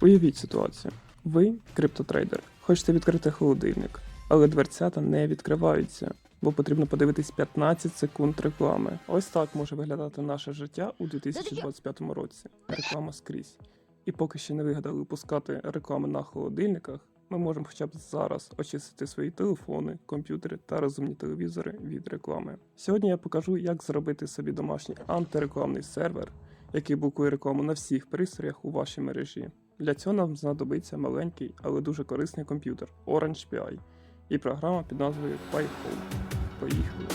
Уявіть ситуацію. Ви криптотрейдер, хочете відкрити холодильник, але дверцята не відкриваються, бо потрібно подивитись 15 секунд реклами. Ось так може виглядати наше життя у 2025 році. Реклама скрізь. І поки ще не вигадали пускати рекламу на холодильниках, ми можемо хоча б зараз очистити свої телефони, комп'ютери та розумні телевізори від реклами. Сьогодні я покажу, як зробити собі домашній антирекламний сервер, який блокує рекламу на всіх пристроях у вашій мережі. Для цього нам знадобиться маленький, але дуже корисний комп'ютер Orange Pi і програма під назвою PyHome. Поїхали.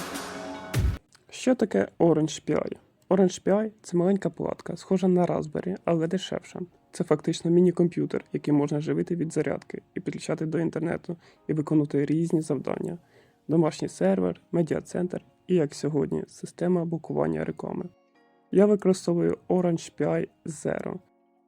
Що таке Orange Pi? Orange Pi – це маленька платка, схожа на Raspberry, але дешевша. Це фактично міні-комп'ютер, який можна живити від зарядки і підключати до інтернету і виконувати різні завдання: домашній сервер, медіа-центр і, як сьогодні, система блокування реклами. Я використовую Orange Pi Zero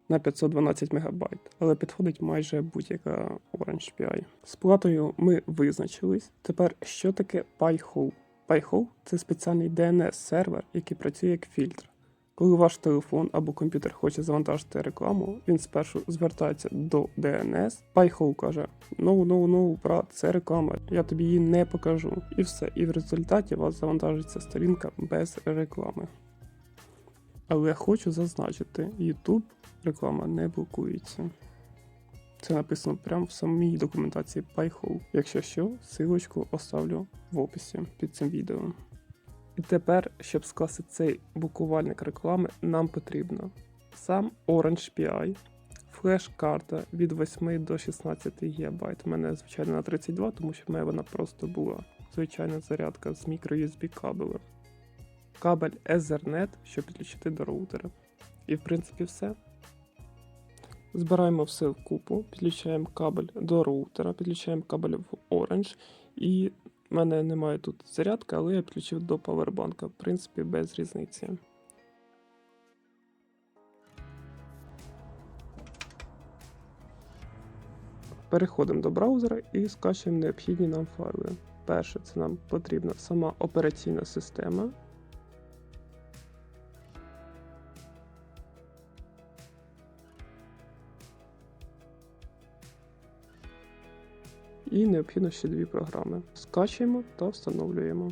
на 512 МБ, але підходить майже будь-яка Orange Pi. З платою ми визначились. Тепер що таке PyHole? PyHole – це спеціальний DNS-сервер, який працює як фільтр. Коли ваш телефон або комп'ютер хоче завантажити рекламу, він спершу звертається до DNS. PyHole каже: No, no, no, брат, це реклама, я тобі її не покажу. І все. І в результаті у вас завантажиться сторінка без реклами. Але хочу зазначити, YouTube реклама не блокується. Це написано прямо в самій документації PyHole. Якщо що, силочку оставлю в описі під цим відео. І тепер, щоб скласти цей блокувальник реклами, нам потрібно сам Orange PI, флеш-карта від 8 до 16 ГБ. У мене, звичайно, на 32, тому що в мене вона просто була звичайна зарядка з microUSB кабелем. Кабель Ethernet, щоб підключити до роутера. І в принципі все. Збираємо все в купу, підключаємо кабель до роутера, підключаємо кабель в Orange. І в мене немає тут зарядки, але я підключив до павербанка. В принципі, без різниці. Переходимо до браузера і скачуємо необхідні нам файли. Перше, це нам потрібна сама операційна система. І необхідно ще дві програми. Скачуємо та встановлюємо.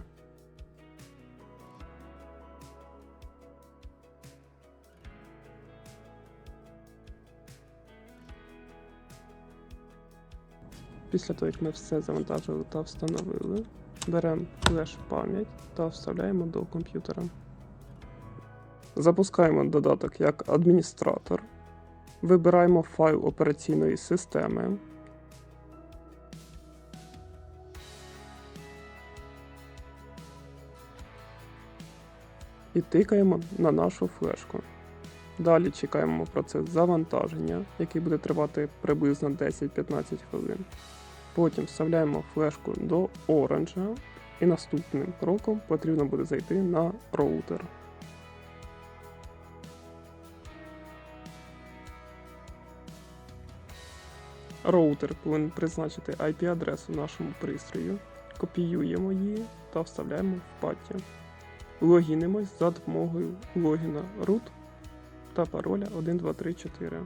Після того, як ми все завантажили та встановили, беремо флеш-пам'ять та вставляємо до комп'ютера. Запускаємо додаток як адміністратор. Вибираємо файл операційної системи. І тикаємо на нашу флешку. Далі чекаємо процес завантаження, який буде тривати приблизно 10-15 хвилин. Потім вставляємо флешку до оранжа, і наступним кроком потрібно буде зайти на роутер. Роутер повинен призначити IP-адресу нашому пристрою, копіюємо її та вставляємо в паті. Логінимось за допомогою логіна root та пароля 1234.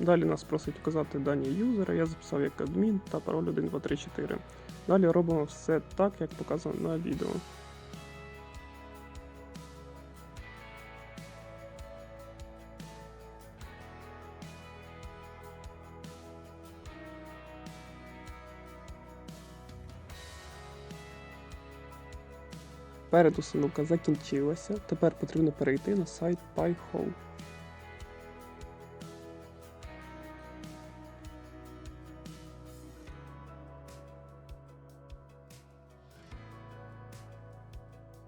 Далі нас просить вказати дані юзера, я записав як адмін та пароль 1234. Далі робимо все так, як показано на відео. Передустановка закінчилася. Тепер потрібно перейти на сайт PyHole.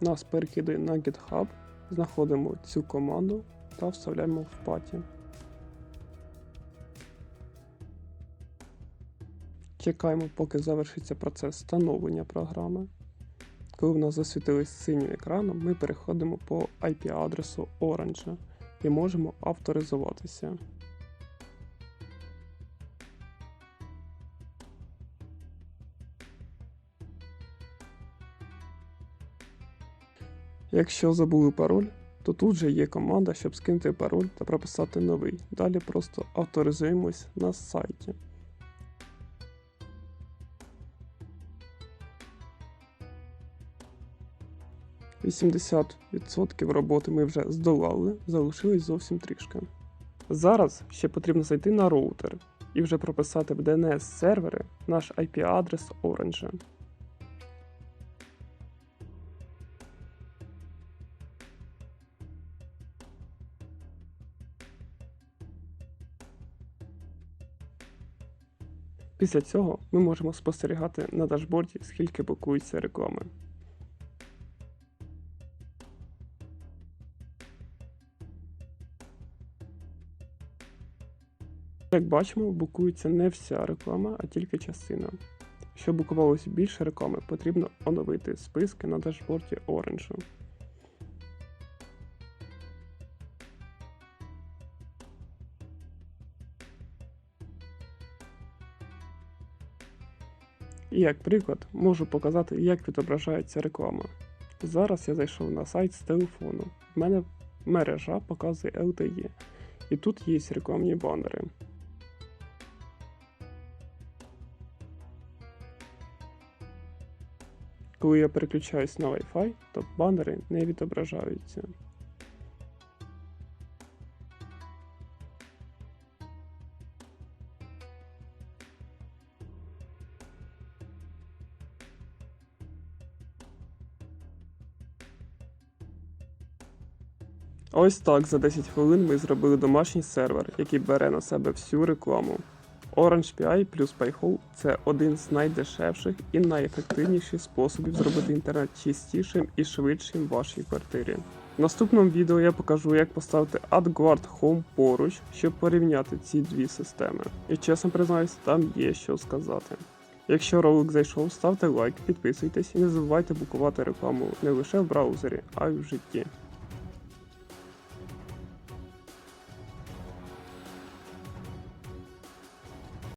Нас перекидає на GitHub, знаходимо цю команду та вставляємо в паті. Чекаємо, поки завершиться процес встановлення програми коли в нас засвітились синім екраном, ми переходимо по IP-адресу Orange і можемо авторизуватися. Якщо забули пароль, то тут же є команда, щоб скинути пароль та прописати новий. Далі просто авторизуємось на сайті. «80% роботи ми вже здолали, залишилось зовсім трішки. Зараз ще потрібно зайти на роутер і вже прописати в DNS сервери наш IP-адрес Orange. Після цього ми можемо спостерігати на дашборді, скільки блокується реклами. Як бачимо, блокується не вся реклама, а тільки частина. Щоб блокувалося більше реклами, потрібно оновити списки на дашборді Orange. І як приклад, можу показати, як відображається реклама. Зараз я зайшов на сайт з телефону. В мене мережа показує LTE. І тут є рекламні банери. Коли я переключаюсь на Wi-Fi, то банери не відображаються. Ось так за 10 хвилин ми зробили домашній сервер, який бере на себе всю рекламу. OrangePI плюс PyHole – це один з найдешевших і найефективніших способів зробити інтернет чистішим і швидшим в вашій квартирі. В наступному відео я покажу, як поставити AdGuard Home поруч, щоб порівняти ці дві системи. І чесно признаюсь, там є що сказати. Якщо ролик зайшов, ставте лайк, підписуйтесь і не забувайте блокувати рекламу не лише в браузері, а й в житті.